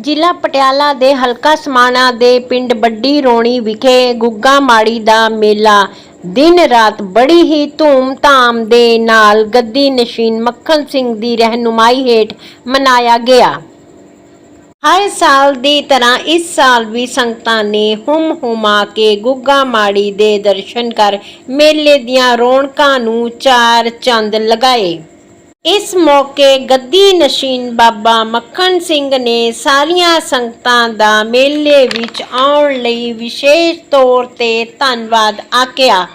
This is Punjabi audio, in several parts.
ਜ਼ਿਲ੍ਹਾ ਪਟਿਆਲਾ ਦੇ ਹਲਕਾ ਸਮਾਣਾ ਦੇ ਪਿੰਡ ਬੱਡੀ ਰੋਣੀ ਵਿਖੇ ਗੁੱਗਾ ਮਾੜੀ ਦਾ ਮੇਲਾ। ਦਿਨ ਰਾਤ ਬੜੀ ਹੀ ਧੂਮ-ਧਾਮ ਦੇ ਨਾਲ ਗੱਦੀ ਨਸ਼ੀਨ ਮੱਖਣ ਸਿੰਘ ਦੀ ਰਹਿਨੁਮਾਈ ਹੇਠ ਮਨਾਇਆ ਗਿਆ। ਹਰ ਸਾਲ ਦੀ ਤਰ੍ਹਾਂ ਇਸ ਸਾਲ ਵੀ ਸੰਗਤਾਂ ਨੇ ਹੁਮ ਹੁਮਾ ਕੇ ਗੁੱਗਾ ਮਾੜੀ ਦੇ ਦਰਸ਼ਨ ਕਰ ਮੇਲੇ ਦੀਆਂ ਰੌਣਕਾਂ ਨੂੰ ਚਾਰ ਚੰਦ ਲਗਾਏ। ਇਸ ਮੌਕੇ ਗੱਦੀ ਨਸ਼ੀਨ ਬਾਬਾ ਮੱਖਣ ਸਿੰਘ ਨੇ ਸਾਰੀਆਂ ਸੰਗਤਾਂ ਦਾ ਮੇਲੇ ਵਿੱਚ ਆਉਣ ਲਈ ਵਿਸ਼ੇਸ਼ ਤੌਰ ਤੇ ਧੰਨਵਾਦ ਆਖਿਆ।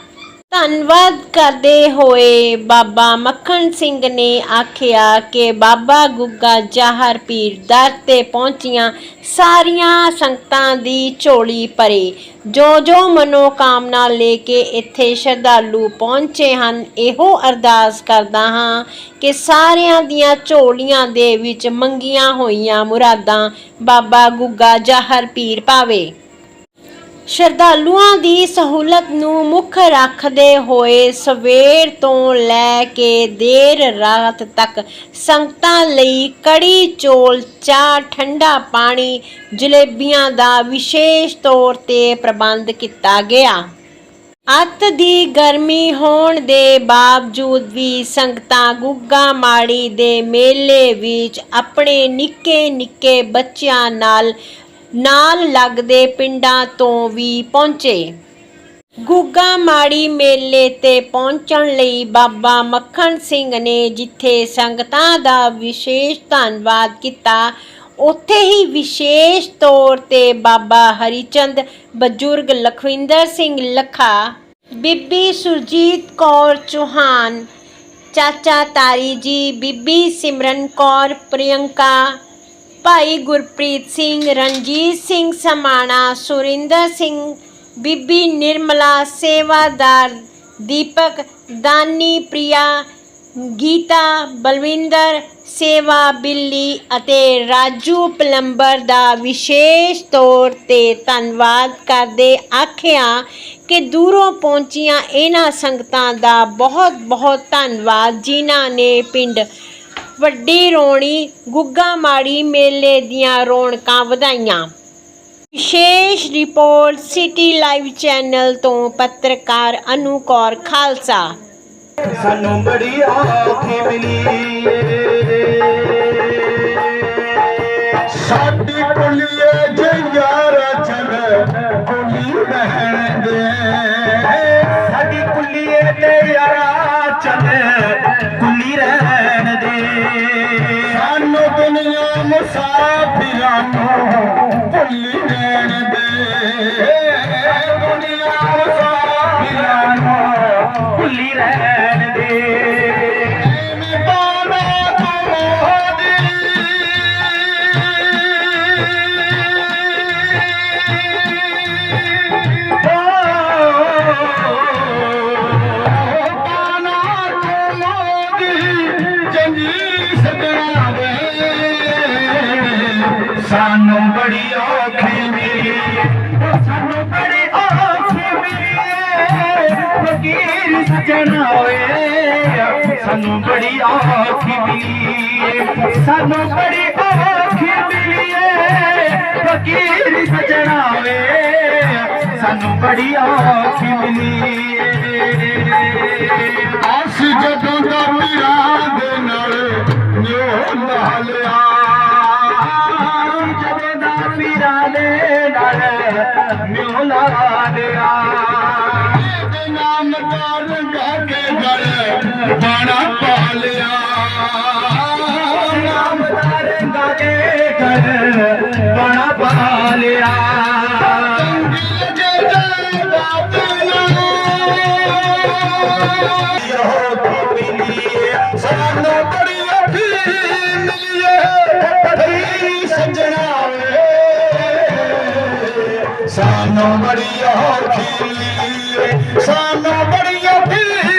ਧੰਨਵਾਦ ਕਰਦੇ ਹੋਏ ਬਾਬਾ ਮੱਖਣ ਸਿੰਘ ਨੇ ਆਖਿਆ ਕਿ ਬਾਬਾ ਗੁੱਗਾ ਜਾਹਰ ਪੀਰ ਦਰ ਤੇ ਪਹੁੰਚੀਆਂ ਸਾਰੀਆਂ ਸੰਗਤਾਂ ਦੀ ਝੋਲੀ ਭਰੇ। ਜੋ ਜੋ ਮਨੋਕਾਮਨਾ ਲੈ ਕੇ ਇੱਥੇ ਸ਼ਰਧਾਲੂ ਪਹੁੰਚੇ ਹਨ, ਇਹੋ ਅਰਦਾਸ ਕਰਦਾ ਹਾਂ ਕਿ ਸਾਰਿਆਂ ਦੀਆਂ ਝੋਲੀਆਂ ਦੇ ਵਿੱਚ ਮੰਗੀਆਂ ਹੋਈਆਂ ਮੁਰਾਦਾਂ ਬਾਬਾ ਗੁੱਗਾ ਜਾਹਰ ਪੀਰ ਪਾਵੇ। ਸ਼ਰਧਾਲੂਆਂ ਦੀ ਸਹੂਲਤ ਨੂੰ ਮੁੱਖ ਰੱਖਦੇ ਹੋਏ ਸਵੇਰ ਤੋਂ ਲੈ ਕੇ ਦੇਰ ਰਾਤ ਤੱਕ ਸੰਗਤਾਂ ਲਈ ਕੜੀ ਚੋਲ, ਚਾਹ, ਠੰਡਾ ਪਾਣੀ ਜਲੇਬੀਆਂ ਦਾ ਵਿਸ਼ੇਸ਼ ਤੌਰ ਤੇ ਪ੍ਰਬੰਧ ਕੀਤਾ ਗਿਆ। ਅੱਤ ਦੀ ਗਰਮੀ ਹੋਣ ਦੇ ਬਾਵਜੂਦ ਵੀ ਸੰਗਤਾਂ ਗੁੱਗਾ ਮਾੜੀ ਦੇ ਮੇਲੇ ਵਿੱਚ ਆਪਣੇ ਨਿੱਕੇ ਨਿੱਕੇ ਬੱਚਿਆਂ ਨਾਲ ਨਾਲ ਲੱਗਦੇ ਪਿੰਡਾਂ ਤੋਂ ਵੀ ਪਹੁੰਚੇ। ਗੁੱਗਾ ਮਾੜੀ ਮੇਲੇ ਤੇ ਪਹੁੰਚਣ ਲਈ ਬਾਬਾ ਮੱਖਣ ਸਿੰਘ ਨੇ ਜਿੱਥੇ ਸੰਗਤਾਂ ਦਾ ਵਿਸ਼ੇਸ਼ ਧੰਨਵਾਦ ਕੀਤਾ, ਉੱਥੇ ਹੀ ਵਿਸ਼ੇਸ਼ ਤੌਰ ਤੇ ਬਾਬਾ ਹਰੀਚੰਦ, ਬਜ਼ੁਰਗ ਲਖਵਿੰਦਰ ਸਿੰਘ ਲੱਖਾ, ਬੀਬੀ ਸੁਰਜੀਤ ਕੌਰ ਚੌਹਾਨ, ਚਾਚਾ ਤਾਰੀ ਜੀ, ਬੀਬੀ ਸਿਮਰਨ ਕੌਰ, ਪ੍ਰਿਯੰਕਾ ਭਾਈ ਗੁਰਪ੍ਰੀਤ ਸਿੰਘ, ਰਣਜੀਤ ਸਿੰਘ ਸਮਾਣਾ, ਸੁਰਿੰਦਰ ਸਿੰਘ, ਬੀਬੀ ਨਿਰਮਲਾ, ਸੇਵਾਦਾਰ ਦੀਪਕ, ਦਾਨੀ ਪ੍ਰਿਆ, ਗੀਤਾ, ਬਲਵਿੰਦਰ, ਸੇਵਾ ਬਿੱਲੀ ਅਤੇ ਰਾਜੂ ਪਲੰਬਰ ਦਾ ਵਿਸ਼ੇਸ਼ ਤੌਰ ਤੇ ਧੰਨਵਾਦ ਕਰਦੇ ਆਖਿਆ ਕਿ ਦੂਰੋਂ ਪਹੁੰਚੀਆਂ ਇਹਨਾਂ ਸੰਗਤਾਂ ਦਾ ਬਹੁਤ ਬਹੁਤ ਧੰਨਵਾਦ ਜਿਨ੍ਹਾਂ ਨੇ ਪਿੰਡ ਵੱਡੀ ਰੋਣੀ ਗੁੱਗਾ ਮਾੜੀ ਮੇਲੇ ਦੀਆਂ ਰੌਣਕਾਂ ਵਧਾਈਆਂ। ਵਿਸ਼ੇਸ਼ ਰਿਪੋਰਟ ਸਿਟੀ ਲਾਈਵ ਚੈਨਲ ਤੋਂ ਪੱਤਰਕਾਰ ਅਨੂ ਕੌਰ ਖਾਲਸਾ। ਸਾਨੂੰ ਬੜੀ ਔਖੀ ਮਿਲੀ ਸਾਡੀ ਕੁਲੀਏ ਜੰਗਾਰਾ ਚਲ ਕੁਲੀ ਰਹਿਣ ਦੇ। ਸਾਡੀ ਕੁਲੀਏ ਤੇ ਯਾਰਾ ਚਲ ਕੁਲੀ ਰਹਿਣ दुनिया में सा बानोले दुनियानो ਸਾਨੂੰ ਬੜੀ ਔਖੀ ਮਿਲੀ। ਸਾਨੂੰ ਬੜੀ ਔਖੀ ਮਿਲੀ। ਫਕੀਰ ਸਜਣਾ ਹੋਏ ਸਾਨੂੰ ਬੜੀ ਔਖੀ ਮਿਲੀ। ਸਾਨੂੰ ਬੜੀ ਔਖੀ ਮਿਲੀ। ਫਕੀਰ ਸਜਣਾ ਹੋਏ ਸਾਨੂੰ ਬੜੀ ਔਖੀ ਮਿਲੀ। ਅਸ ਜਦੋਂ न कर्मे घर पालिया। सानो बढ़िया बिली सानो बढ़िया बिली